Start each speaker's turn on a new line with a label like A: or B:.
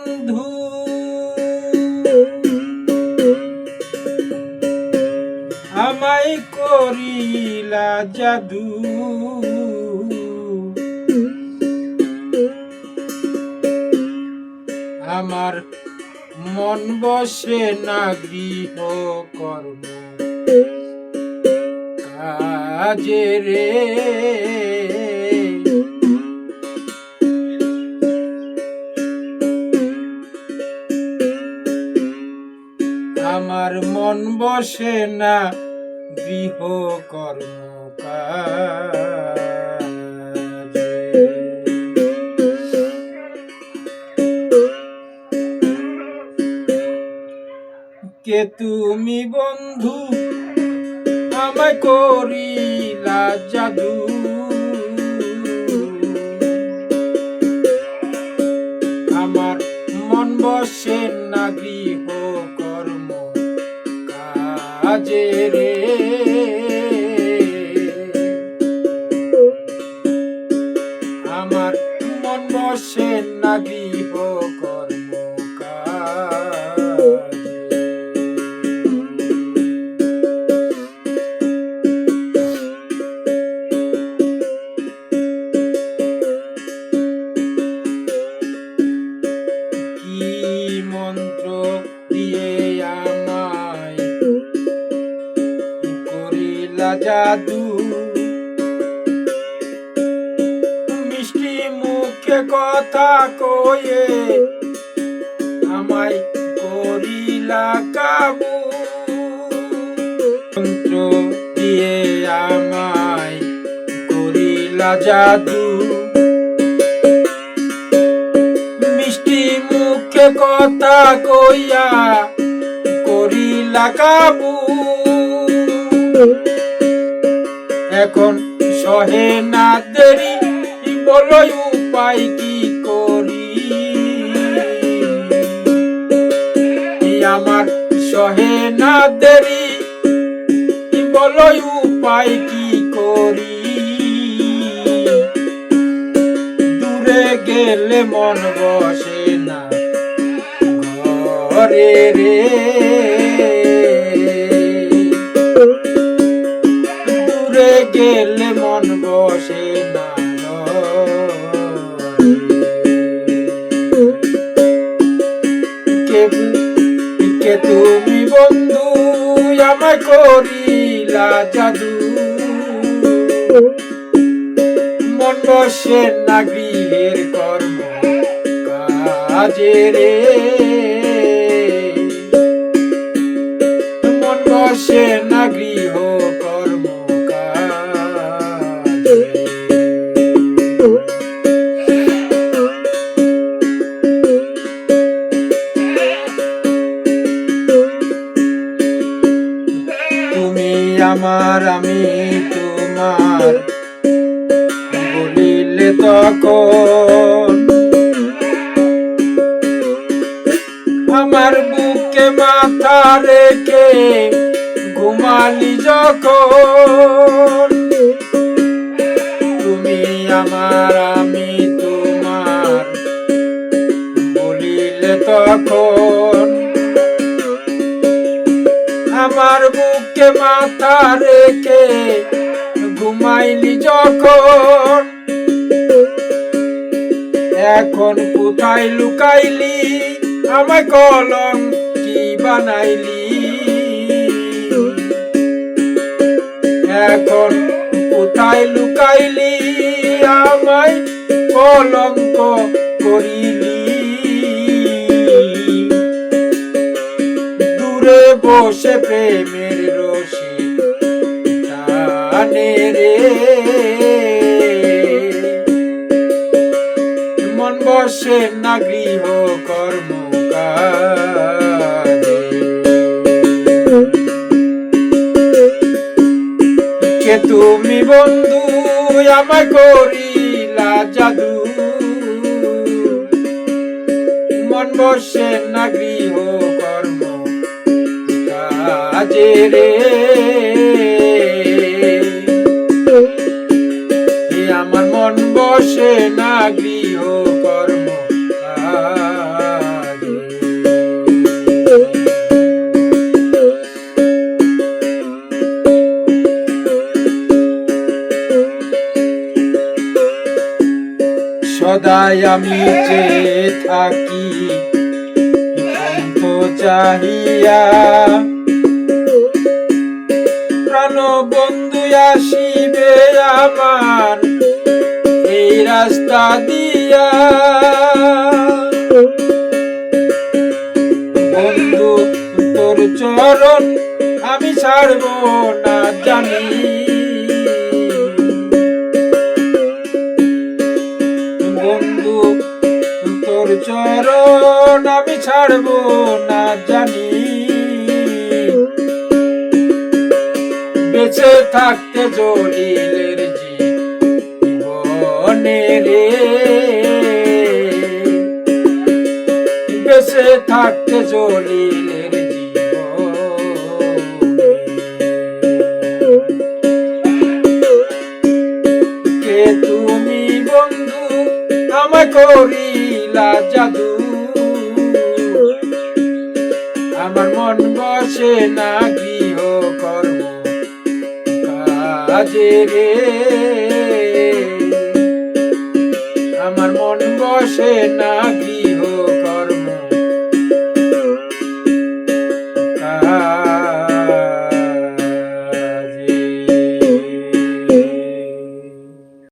A: বন্ধু। আমায় করিলা জাদু। আমার মন বসে না গৃহ কর্ম কাজে রে। বসে না গৃহ কর্ম কে তুমি বন্ধু আমায় করিলা জাদু? আমার মন বসে না গৃহ কর্ম জাদু। মিষ্টি মুখে কথা কয়ে আমায় করিলা কাবু। মন্ত্র দিয়ে আমায় করিলা জাদু। মিষ্টি মুখে কথা কইয়া করিলা কাবু। এখন সহে না দেরি বলো উপায় কি করি? আমার সহে না দেরি বলো উপায় কি করি? দূরে গেলে মন বসে না ঘরে রে। করিলা জাদু। মন বসে না গৃহের কর্ম কাজে রে। মন বসে আমার, আমি তোমার। বলিলে তখন আমার বুকে মাথা রেখে ঘুমালি যখন। তুমি আমার, আমি তোমার। বলিলে তখন বুকে মাথা রেখে ঘুমাইলি যখন, এখন কোথায় লুকাইলি? আমায় কলম কি বানাইলি? এখন কোথায় লুকাইলি? আমায় কলঙ্ক করিলি। দূরে বসে প্রেমের রশি টানে রে। মন বসে না গৃহ কর্ম কে তুমি বন্ধু, আমায় করিলা জাদু। মন বসে না গৃহ কর্ম কাজে রে। না কর্ম সদাই আমি যে থাকি চাহিয়া। প্রাণ বন্ধু আসিবে আমার রাস্তা দিয়া। বন্ধু, তোর চরণ আমি ছাড়ব না জানি। বন্ধু, তোর চরণ আমি ছাড়ব না জানি। বেঁচে থাকতে জলিলের বেঁচে থাকতে জলিলের কে তুমি বন্ধু? করিলা জাদু। আমার মন বসে না গৃহ কর্ম কাজে রে। আমার মন বসে না গৃহ